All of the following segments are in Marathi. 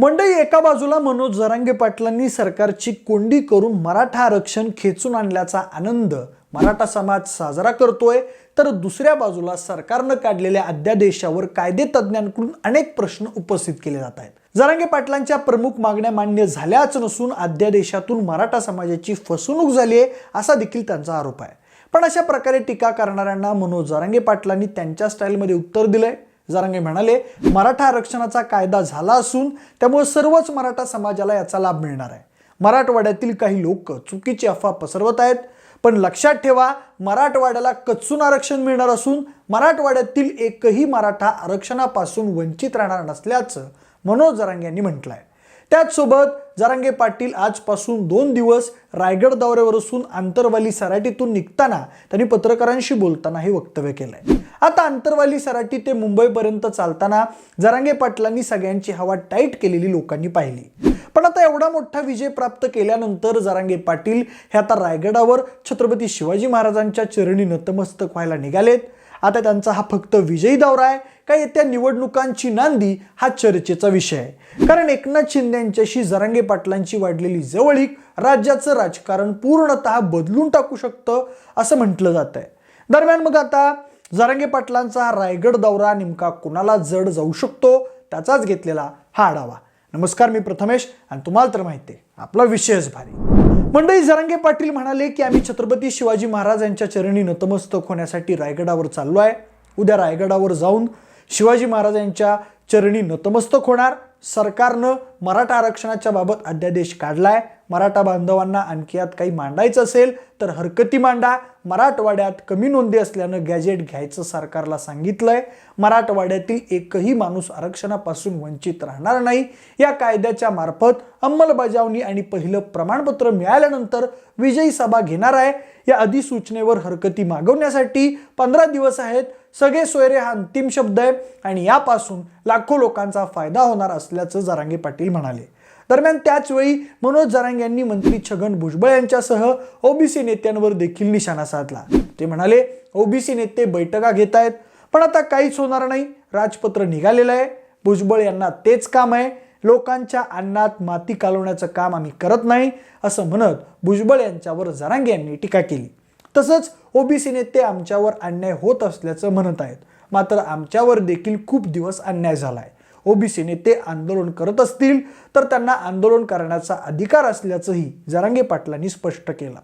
मंडई एका बाजूला मनोज जरांगे पाटलांनी सरकारची कोंडी करून मराठा आरक्षण खेचून आणल्याचा आनंद मराठा समाज साजरा करतोय तर दुसऱ्या बाजूला सरकारनं काढलेल्या अध्यादेशावर कायदे तज्ज्ञांकडून अनेक प्रश्न उपस्थित केले जात आहेत. जरांगे पाटलांच्या प्रमुख मागण्या मान्य झाल्याच नसून अध्यादेशातून मराठा समाजाची फसवणूक झाली आहे असा देखील त्यांचा आरोप आहे. पण अशा प्रकारे टीका करणाऱ्यांना मनोज जरांगे पाटलांनी त्यांच्या स्टाईलमध्ये उत्तर दिलंय. जरांगे म्हणाले मराठा आरक्षणाचा कायदा झाला असून त्यामुळे सर्वच मराठा समाजाला याचा लाभ मिळणार आहे. मराठवाड्यातील काही लोक चुकीची अफवा पसरवत आहेत पण लक्षात ठेवा मराठवाड्याला कच्चून आरक्षण मिळणार असून मराठवाड्यातील एकही मराठा आरक्षणापासून वंचित राहणार नसल्याचं मनोज जरांगे यांनी म्हटलं आहे त्याचसोबत जरांगे पाटील आजपासून दोन दिवस रायगड दौऱ्यावर असून आंतरवाली सराटीतून निघताना त्यांनी पत्रकारांशी बोलताना हे वक्तव्य केलंय. आता आंतरवाली सराटी ते मुंबईपर्यंत चालताना जरांगे पाटलांनी सगळ्यांची हवा टाईट केलेली लोकांनी पाहिली. पण आता एवढा मोठा विजय प्राप्त केल्यानंतर जरांगे पाटील हे आता रायगडावर छत्रपती शिवाजी महाराजांच्या चरणी नतमस्तक व्हायला निघालेत. आता त्यांचा हा फक्त विजयी दौरा आहे का येत्या निवडणुकांची नांदी हा चर्चेचा विषय आहे? कारण एकनाथ शिंदे यांच्याशी जरांगे पाटलांची वाढलेली जवळीक राज्याचं राजकारण पूर्णतः बदलून टाकू शकतं असं म्हटलं जात आहे. दरम्यान मग आता जरांगे पाटलांचा हा रायगड दौरा नेमका कुणाला जड जाऊ शकतो त्याचाच घेतलेला हा आढावा. नमस्कार मी प्रथमेश आणि तुम्हाला तर माहिती आहे आपला विषयच भारी. मंडळी जरांगे पाटील म्हणाले की आम्ही छत्रपती शिवाजी महाराज यांच्या चरणी नतमस्तक होण्यासाठी रायगडावर चाललो आहे. उद्या रायगडावर जाऊन शिवाजी महाराज यांच्या चरणी नतमस्तक होणार. सरकारनं मराठा आरक्षणाच्या बाबत अध्यादेश काढलाय. मराठा बांधवांना आणखी यात काही मांडायचं असेल तर हरकती मांडा. मराठवाड्यात कमी नोंदी असल्यानं गॅजेट घ्यायचं सरकारला सांगितलंय. मराठवाड्यातील एकही माणूस आरक्षणापासून वंचित राहणार नाही. या कायद्याच्या मार्फत अंमलबजावणी आणि पहिलं प्रमाणपत्र मिळाल्यानंतर विजयी सभा घेणार आहे. या अधिसूचनेवर हरकती मागवण्यासाठी पंधरा दिवस आहेत. सगळे सोयरे हा अंतिम शब्द आहे आणि यापासून लाखो लोकांचा फायदा होणार असल्याचं जारांगे पाटील म्हणाले. दरम्यान त्याच वेळी मनोज जरांग यांनी मंत्री छगन भुजबळ यांच्यासह ओबीसी नेत्यांवर देखील निशाणा साधला. ते म्हणाले ओबीसी नेते बैठका घेत आहेत पण आता काहीच होणार नाही. राजपत्र निघालेलं आहे. भुजबळ यांना तेच काम आहे. लोकांच्या अन्नात माती कालवण्याचं काम आम्ही करत नाही असं म्हणत भुजबळ यांच्यावर जरांगे यांनी टीका केली. तसंच ओबीसी नेते आमच्यावर अन्याय होत असल्याचं म्हणत आहेत. मात्र आमच्यावर देखील खूप दिवस अन्याय झालाय. ओबीसी नेते आंदोलन करत असतील तर त्यांना आंदोलन करण्याचा अधिकार असल्याचंही जरांगे पाटलांनी स्पष्ट केलं.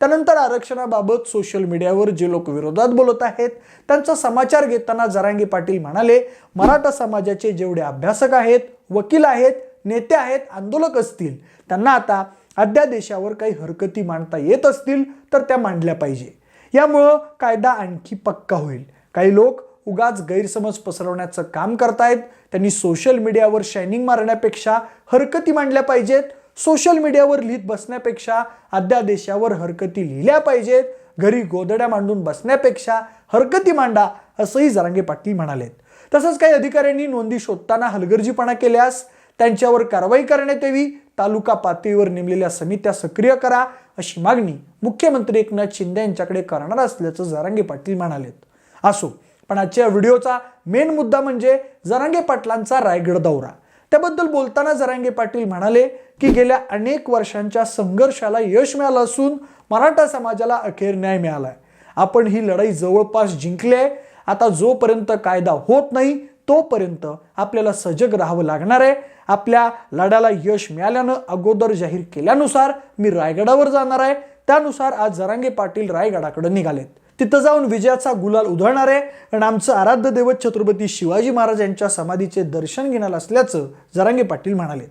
त्यानंतर आरक्षणाबाबत सोशल मीडियावर जे लोक विरोधात बोलत आहेत त्यांचा समाचार घेताना जरांगे पाटील म्हणाले मराठा समाजाचे जेवढे अभ्यासक आहेत वकील आहेत नेते आहेत आंदोलक असतील त्यांना आता अध्यादेशावर काही हरकती मांडता येत असतील तर त्या मांडल्या पाहिजे. यामुळं कायदा आणखी पक्का होईल. काही लोक उगाच गैरसमज पसरवण्याचं काम करतायत. त्यांनी सोशल मीडियावर शायनिंग मारण्यापेक्षा हरकती मांडल्या पाहिजेत. सोशल मीडियावर लिहित बसण्यापेक्षा अध्यादेशावर हरकती लिहिल्या पाहिजेत. घरी गोदड्या मांडून बसण्यापेक्षा हरकती मांडा असंही जरांगे पाटील म्हणालेत. तसंच काही अधिकाऱ्यांनी नोंदी शोधताना हलगर्जीपणा केल्यास त्यांच्यावर कारवाई करण्यात यावी. तालुका पातळीवर नेमलेल्या समित्या सक्रिय करा अशी मागणी मुख्यमंत्री एकनाथ शिंदे यांच्याकडे करणार असल्याचं जरांगे पाटील म्हणालेत. असो पण आजच्या व्हिडिओचा मेन मुद्दा म्हणजे जरांगे पाटलांचा रायगड दौरा. त्याबद्दल बोलताना जरांगे पाटील म्हणाले की गेल्या अनेक वर्षांच्या संघर्षाला यश मिळालं असून मराठा समाजाला अखेर न्याय मिळालाय. आपण ही लढाई जवळपास जिंकली आहे. आता जोपर्यंत कायदा होत नाही तोपर्यंत आपल्याला सजग राहावं लागणार आहे. आपल्या लढ्याला यश मिळाल्यानं अगोदर जाहीर केल्यानुसार मी रायगडावर जाणार आहे. त्यानुसार आज जरांगे पाटील रायगडाकडे निघालेत. तिथं जाऊन विजयाचा गुलाल उधळणार आहे आणि आमचं आराध्य दैवत छत्रपती शिवाजी महाराज यांच्या समाधीचे दर्शन घेणार असल्याचं जरांगे पाटील म्हणाले.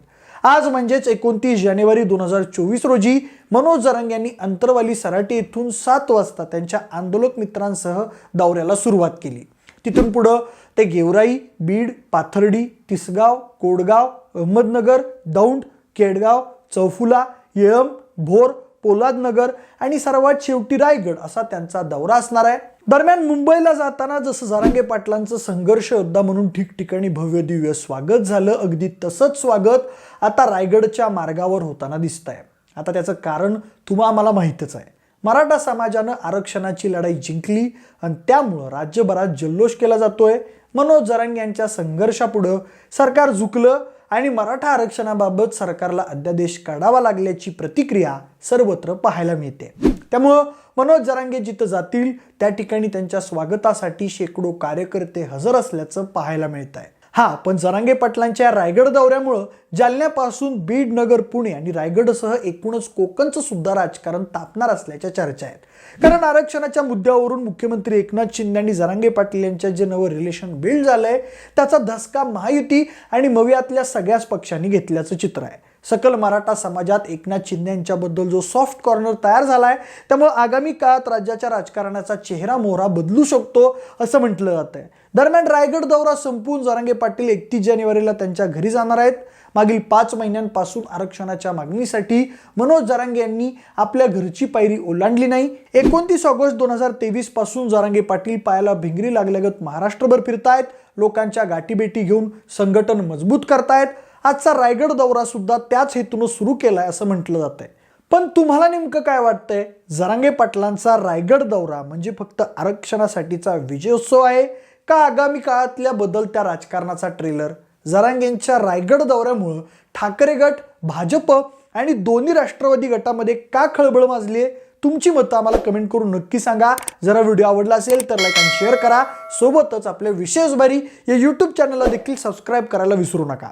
आज म्हणजेच एकोणतीस जानेवारी दोन हजार चोवीस रोजी मनोज जरंग यांनी अंतरवाली सराटी येथून सात वाजता त्यांच्या आंदोलक मित्रांसह दौऱ्याला सुरुवात केली. तिथून पुढं ते गेवराई बीड पाथर्डी तिसगाव कोडगाव अहमदनगर दौंड केडगाव चौफुला येळम भोर पोलादनगर आणि सर्वात शेवटी रायगड असा त्यांचा दौरा असणार आहे. दरम्यान मुंबईला जाताना जसं जरांगे पाटलांचं संघर्ष योद्धा म्हणून ठिकठिकाणी भव्य दिव्य स्वागत झालं अगदी तसंच स्वागत आता रायगडच्या मार्गावर होताना दिसत आहे आता त्याचं कारण तुम्हा आम्हाला माहीतच आहे. मराठा समाजानं आरक्षणाची लढाई जिंकली आणि त्यामुळं राज्यभरात जल्लोष केला जातोय. मनोज जरांगे यांच्या संघर्षापुढं सरकार झुकलं आणि मराठा आरक्षणाबाबत सरकारला अध्यादेश काढावा लागल्याची प्रतिक्रिया सर्वत्र पाहायला मिळते. त्यामुळं मनोज जरांगे जिथं जातील त्या ठिकाणी त्यांच्या स्वागतासाठी शेकडो कार्यकर्ते हजर असल्याचं पाहायला मिळत आहे हा पण जरांगे पाटलांच्या रायगड दौऱ्यामुळं जालन्यापासून बीड नगर पुणे आणि रायगडसह एकूणच कोकणचं सुद्धा राजकारण तापणार असल्याच्या चर्चा आहेत. कारण आरक्षणाच्या मुद्द्यावरून मुख्यमंत्री एकनाथ शिंदे आणि जरांगे पाटील यांच्या जे नवं रिलेशन बिल्ड झालंय त्याचा धसका महायुती आणि मवियातल्या सगळ्याच पक्षांनी घेतल्याचं चित्र आहे. सकल मराठा समाजात एकनाथ शिंदे यांच्याबद्दल जो सॉफ्ट कॉर्नर तयार झाला आहे त्यामुळे आगामी काळात राज्याच्या राजकारणाचा चेहरा मोहरा बदलू शकतो असं म्हटलं जात आहे. दरम्यान रायगड दौरा संपून जरांगे पाटील एकतीस जानेवारीला त्यांच्या घरी जाणार आहेत. मागील पाच महिन्यांपासून आरक्षणाच्या मागणीसाठी मनोज जरांगे यांनी आपल्या घरची पायरी ओलांडली नाही. एकोणतीस ऑगस्ट दोन हजार तेवीसपासून जरांगे पाटील पायाला भिंगरी लागल्यागत महाराष्ट्रभर फिरतायत. लोकांच्या गाठीबेटी घेऊन संघटन मजबूत करतायत. आजचा रायगड दौरा सुद्धा त्याच हेतून सुरू केला आहे असं म्हटलं जात आहे पण तुम्हाला नेमकं काय वाटतंय? जरांगे पाटलांचा रायगड दौरा म्हणजे फक्त आरक्षणासाठीचा विजयोत्सव आहे का आगामी काळातल्या बदलत्या राजकारणाचा ट्रेलर जरांगेंच्या रायगड दौऱ्यामुळं ठाकरे गट भाजप आणि दोन्ही राष्ट्रवादी गटामध्ये का खळबळ माजली आहे तुमची मतं आम्हाला कमेंट करून नक्की सांगा. जरा व्हिडिओ आवडला असेल तर लाईक आणि शेअर करा. सोबतच आपल्या विशेष बारी या यूट्यूब चॅनलला देखील सबस्क्राईब करायला विसरू नका.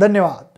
धन्यवाद.